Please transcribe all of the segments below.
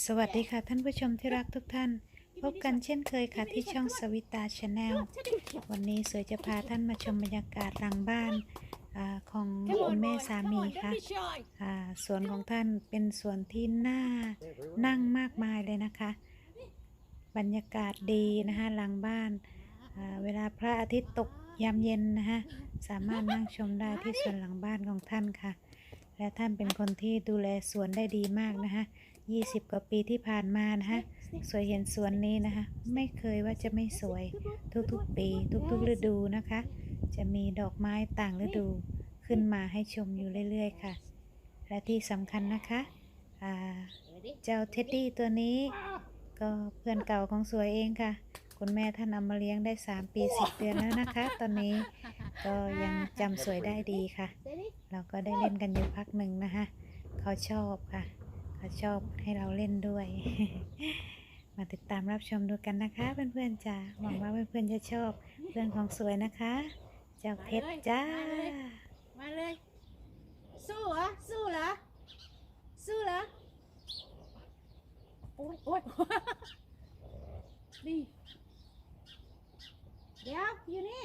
สวัสดีค่ะท่านผู้ชมที่รักทุกท่าน พบกันเช่นเคยค่ะที่ช่องสวิตาชาแนลวันนี้สวยจะพาท่านมาชมบรรยากาศหลังบ้านอาของคุณแม่สามีค่ะอ่าสวนของท่านเป็นสวนที่น่านั่งมากมายเลยนะคะ บรรยากาศดีนะคะหลังบ้านอ่าเวลาพระอาทิตย์ตกยามเย็นนะคะสามารถนั่งชมได้ที่สวนหลังบ้านของท่านค่ะ และท่านเป็นคนที่ดูแลสวนได้ดีมากนะคะ 20กว่าปีที่ผ่านมานะคะสวยเห็นสวนนี้นะคะ ไม่เคยว่าจะไม่สวยทุกๆปี ทุกๆฤดูนะคะ จะมีดอกไม้ต่างฤดูขึ้นมาให้ชมอยู่เรื่อยๆค่ะ และที่สำคัญนะคะเจ้าเท็ดดี้ตัวนี้ ก็เพื่อนเก่าของสวยเองค่ะ คุณแม่ท่านเอามาเลี้ยงได้ 3 ปี 10 เดือนแล้วนะคะ ตอนนี้ก็ยังจำสวยได้ดีค่ะ เราก็ได้เล่นกันอยู่พักหนึ่งนะคะ เขาชอบค่ะ เขาชอบให้เราเล่นด้วย มาติดตามรับชมดูกันนะคะ เพื่อนๆจ้าหวังว่าเพื่อนๆจะชอบเรื่องของสวยนะคะ เจ้าเพชรจ้า มาเลย สู้เหรอ สู้เหรอ สู้เหรอ โอ๊ยโอ๊ยนี่เดี๋ยวอยู่นี่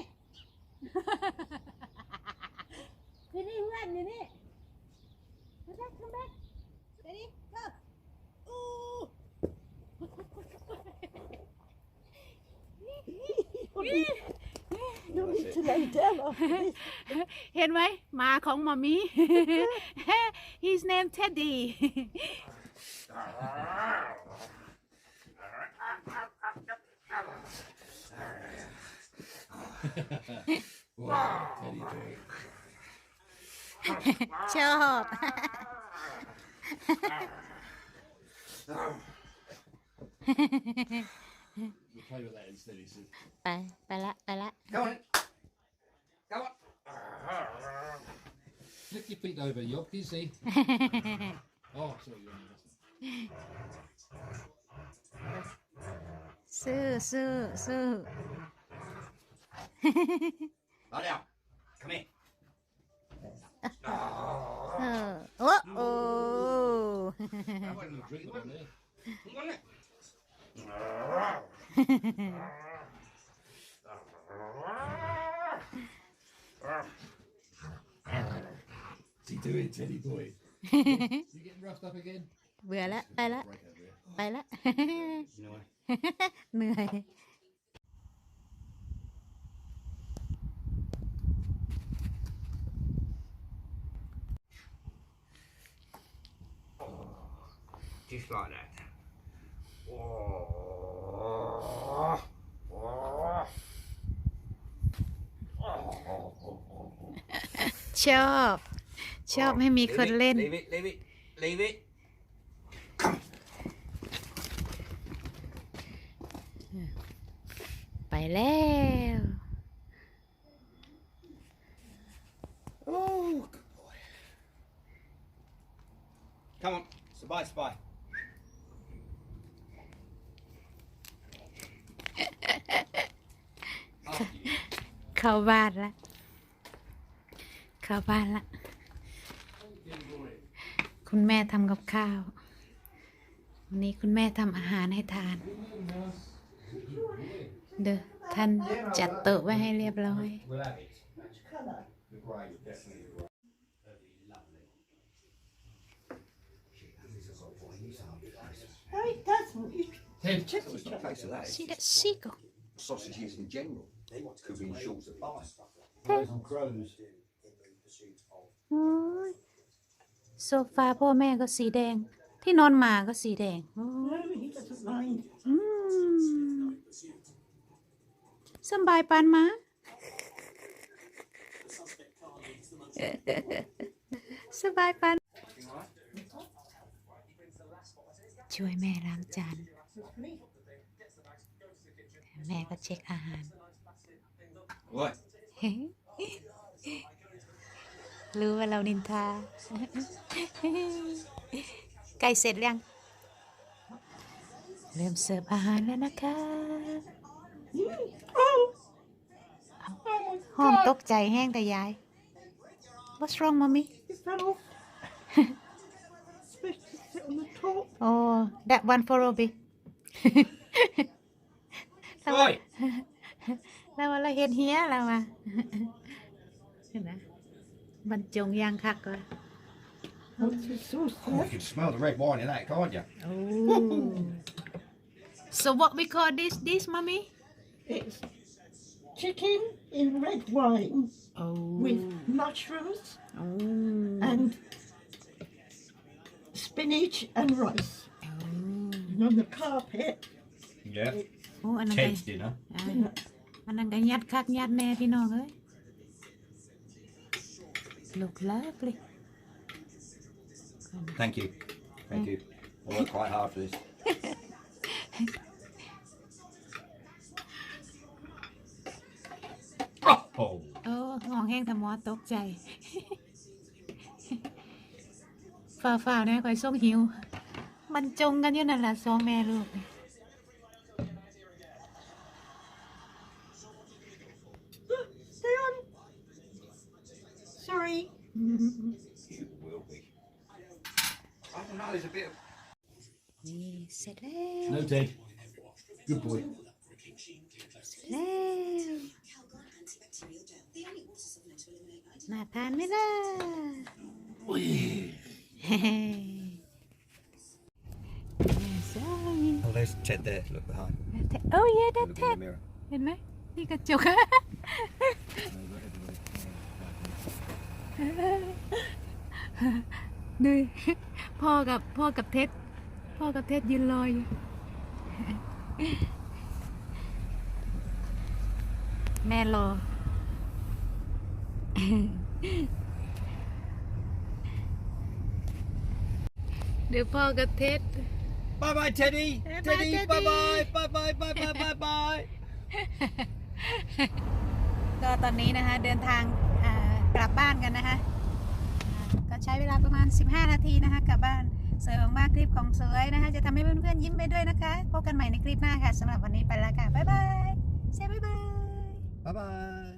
อยู่นี่เพื่อนอยู่นี่ come back come back You need to lay down after this. เห็นไหมหมาของมามี his name Teddy Wow, Teddy boy. ชอบ We'll play with that instead, he said. ไป ไปละ ไปละ Come on. Come on. Lift your feet over, York, you see? oh, sorry, you're on the สู้สู้สู้ Lie down. Come here. เออโอ้โอ้ Come on. drink on there. Come on. then. What's he doing, Teddy boy? you getting roughed up again? เบื่อละ ไปละ Break over here. ไปละ You know what? เหนื่อย Just like that. Oh. Oh. ชอบ ชอบให้มีคนเล่น Leave it, leave it, leave it. ไปแล้ว Oh, good boy. Come on, spy, spy. เข้าบ้านละ เข้าบ้านละ คุณแม่ทำกับข้าว วันนี้คุณแม่ทำอาหารให้ทาน เด้อท่านจัดโต๊ะไว้ให้เรียบร้อย We'll have it. Which colour? The grey, definitely the grey. No, it doesn't. You Ted, check It's it not a case of that. See that seagull? Sausages in general could be in short supply. those on crows. โซฟาพ่อแม่ก็สีแดง ที่นอนหมาก็สีแดงอืมสบายปานมา สบายปานช่วยแม่ล้างจาน แม่ก็เช็คอาหาร What? รู้ว่าเรานินทาใกล้เสร็จยัง เริ่มเสิร์ฟอาหารแล้วนะคะ Oh, ห้องตกใจแห้งแต่ยาย What's wrong mommy it fell off. Supposed to sit on the toilet. oh that one for Robbie เราว่า Oi! เราว่าเราเฮ็ดเฮียเราว่าเห็นไหม บรรจงยางคักว่ะ What's the sauce Oh, there? you can smell the red wine in that, can't you? Oh. so what we call this this mommy It's chicken in red wine oh with mushrooms oh and spinach and rice. And on the carpet, Yeah. โอ้อันนั้นไง Ted's dinner. อ่าอันนั้นก็ยัดคักยัดแน่พี่น้องเอ้ย look lovely Thank you. Thank you. I worked quite hard for this. oh! โอ้หองแห้งทำหมอตกใจ ฝ่าฝ่าๆนะคอยส่งหิว มันจงกันอยู่นั่นแหละสองแม่ลูกนี่ stay นี่เสร็จแล้ว No, Ted. Good boy. แล้ว น่าทานไหมล่ะ Oh, yeah. เฮ้ใช่ Oh, there's Ted there. Look behind. โอ้ยเด็ด Look เท็ in ด the mirror. เห็นไหมนี่กระจกดูพ่อกับพ่อกับเท็ด พ่อกับเท็ดยืนรออยู่แม่รอ เดี๋ยวพ่อกับเท็ด Bye bye, Teddy. Bye, Teddy, Teddy. bye bye. Bye bye, bye bye, bye bye. ก็ตอนนี้นะคะ เดินทางอ่ากลับบ้านกันนะคะอ่าก็ใช้เวลาประมาณ 15 นาทีนะคะ กลับบ้าน สวยมากๆคลิปของสวยนะคะ จะทำให้เพื่อนๆยิ้มไปด้วยนะคะ พบกันใหม่ในคลิปหน้าค่ะสำหรับวันนี้ไปแล้วค่ะ บ๊ายบายเซบ๊ายบาย บ๊ายบาย